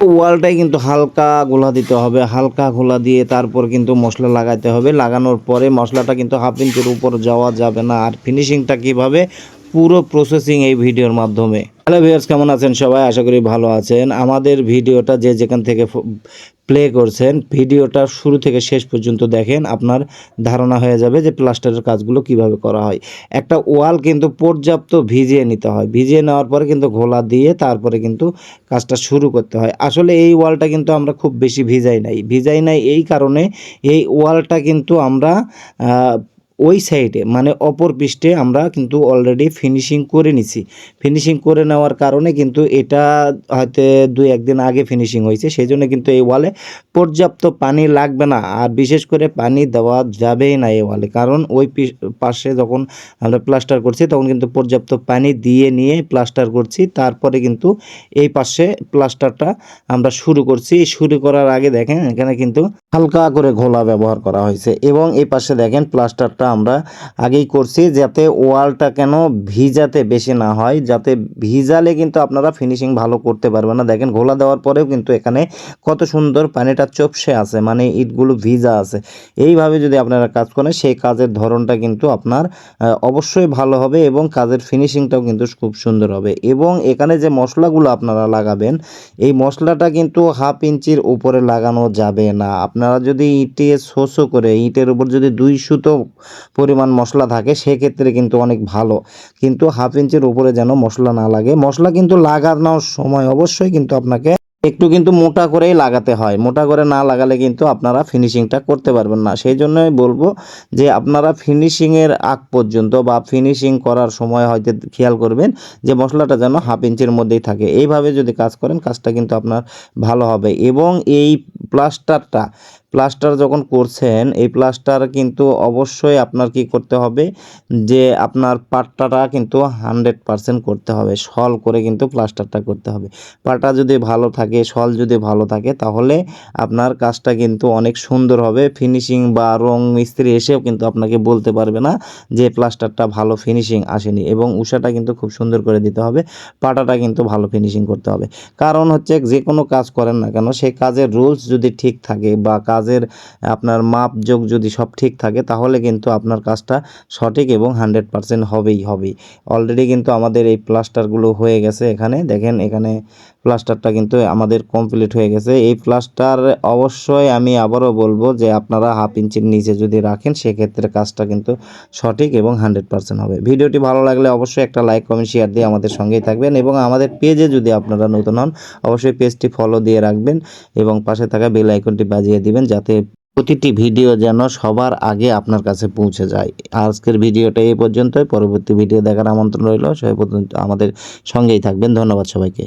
ওয়ালটাই কিন্তু হালকা গোলা দিতে হবে, হালকা গোলা দিয়ে তারপর কিন্তু মশলা লাগাইতে হবে। লাগানোর পরে মশলাটা কিন্তু হাফ ইঞ্চের উপর যাওয়া যাবে না। আর ফিনিশিংটা কীভাবে? পুরো প্রসেসিং এই ভিডিওর মাধ্যমে। হ্যালো ভিউয়ার্স, কেমন আছেন সবাই? আশা করি ভালো আছেন। আমাদের ভিডিওটা যে যেখান থেকে প্লে করছেন, ভিডিওটা শুরু থেকে শেষ পর্যন্ত দেখেন, আপনার ধারণা হয়ে যাবে যে প্লাস্টারের কাজগুলো কীভাবে করা হয়। একটা ওয়াল কিন্তু পর্যাপ্ত ভিজিয়ে নিতে হয়। ভিজিয়ে নেওয়ার পরে কিন্তু ঘোলা দিয়ে তারপরে কিন্তু কাজটা শুরু করতে হয়। আসলে এই ওয়ালটা কিন্তু আমরা খুব বেশি ভিজাই নাই। ভিজাই নাই এই কারণে এই ওয়ালটা কিন্তু আমরা ওই সাইডে মানে অপর পৃষ্ঠে আমরা কিন্তু অলরেডি ফিনিশিং করে নিছি। ফিনিশিং করে নেওয়ার কারণে কিন্তু এটা হয়তো দুই, একদিন আগে ফিনিশিং হয়েছে। সেই জন্য কিন্তু এই ওয়ালে পর্যাপ্ত পানি লাগবে না। আর বিশেষ করে পানি দেওয়া যাবেই না এই ওয়ালে। কারণ ওই পাশে যখন আমরা প্লাস্টার করছি, তখন কিন্তু পর্যাপ্ত পানি দিয়ে নিয়ে প্লাস্টার করছি। তারপরে কিন্তু এই পাশে প্লাস্টারটা আমরা শুরু করছি। শুরু করার আগে দেখেন, এখানে কিন্তু হালকা করে ঘোলা ব্যবহার করা হয়েছে। এবং এই পাশে দেখেন প্লাস্টারটা আমরা আগেই করছি যাতে ওয়ালটা কেন ভিজাতে বেশি না হয়, যাতে ভিজালে কিন্তু আপনারা ফিনিশিং ভালো করতে পারবেন না। দেখেন ঘোলা দেওয়ার পরেও কিন্তু এখানে কত সুন্দর পানিটা চোপসে আছে মানে ইটগুলো ভিজা আছে। এইভাবে যদি আপনারা কাজ করেন, সেই কাজের ধরনটা কিন্তু আপনার অবশ্যই ভালো হবে এবং কাজের ফিনিশিংটাও কিন্তু খুব সুন্দর হবে। এবং এখানে যে মশলাগুলো আপনারা লাগাবেন, এই মশলাটা কিন্তু হাফ ইঞ্চির উপরে লাগানো যাবে না। আপনারা যদি ইটে শোষো করে, ইটের উপর যদি দুই সুতো পরিমাণ মশলা থাকে, সেক্ষেত্রে কিন্তু অনেক ভালো। কিন্তু হাফ ইঞ্চির উপরে যেন মশলা না লাগে। মশলা কিন্তু লাগানোর সময় অবশ্যই কিন্তু আপনাকে একটু কিন্তু মোটা করেই লাগাতে হয়। মোটা করে না লাগালে কিন্তু আপনারা ফিনিশিংটা করতে পারবেন না। সেই জন্যই বলব যে আপনারা ফিনিশিংয়ের আগ পর্যন্ত বা ফিনিশিং করার সময় হয়তো খেয়াল করবেন যে মশলাটা যেন হাফ ইঞ্চির মধ্যেই থাকে। এইভাবে যদি কাজ করেন, কাজটা কিন্তু আপনার ভালো হবে। এবং এই প্লাস্টারটা, প্লাস্টার যখন করছেন, এই প্লাস্টার কিন্তু অবশ্যই আপনার কি করতে হবে? যে আপনার পাট্টাটা কিন্তু হান্ড্রেড পারসেন্ট করতে হবে সল করে কিন্তু প্লাস্টারটা করতে হবে। পাটা যদি ভালো থাকে সল যদি ভালো থাকে, তাহলে আপনার কাজটা কিন্তু অনেক সুন্দর হবে। ফিনিশিং বা রং মিস্ত্রি এসেও কিন্তু আপনাকে বলতে পারবে না যে প্লাস্টারটা ভালো ফিনিশিং আসেনি এবং উষাটা কিন্তু খুব সুন্দর করে দিতে হবে, পাটাটা কিন্তু ভালো ফিনিশিং করতে হবে। কারণ হচ্ছে যে কোনো কাজ করেন না কেন সেই কাজের রুলস যদি ঠিক থাকে বা কাজের আপনার মাপ যোগ যদি সব ঠিক থাকে, তাহলে কিন্তু আপনার কাজটা সঠিক এবং হান্ড্রেড পারসেন্ট হবেই হবে অলরেডি কিন্তু আমাদের এই প্লাস্টারগুলো হয়ে গেছে এখানে। দেখেন এখানে প্লাস্টারটা কিন্তু আমাদের কমপ্লিট হয়ে গেছে। এই প্লাস্টার অবশ্যই আমি আবারও বলব যে আপনারা হাফ ইঞ্চির নিচে যদি রাখেন, সেক্ষেত্রে কাজটা কিন্তু সঠিক এবং হান্ড্রেড পারসেন্ট হবে। ভিডিওটি ভালো লাগলে অবশ্যই একটা লাইক, কমেন্ট শেয়ার দিয়ে আমাদের সঙ্গেই থাকবেন এবং আমাদের পেজে যদি আপনারা নতুন হন, অবশ্যই পেজটি ফলো দিয়ে রাখবেন এবং পাশে থাকা বেল আইকনটি বাজিয়ে দিবেন যাতে প্রতিটি ভিডিও যেন সবার আগে আপনার কাছে পৌঁছে যায়। আজকের ভিডিওটা এই পর্যন্তই। পরবর্তী ভিডিও দেখার আমন্ত্রণ রইল। সবাই পর্যন্ত আমাদের সঙ্গেই থাকবেন। ধন্যবাদ সবাইকে।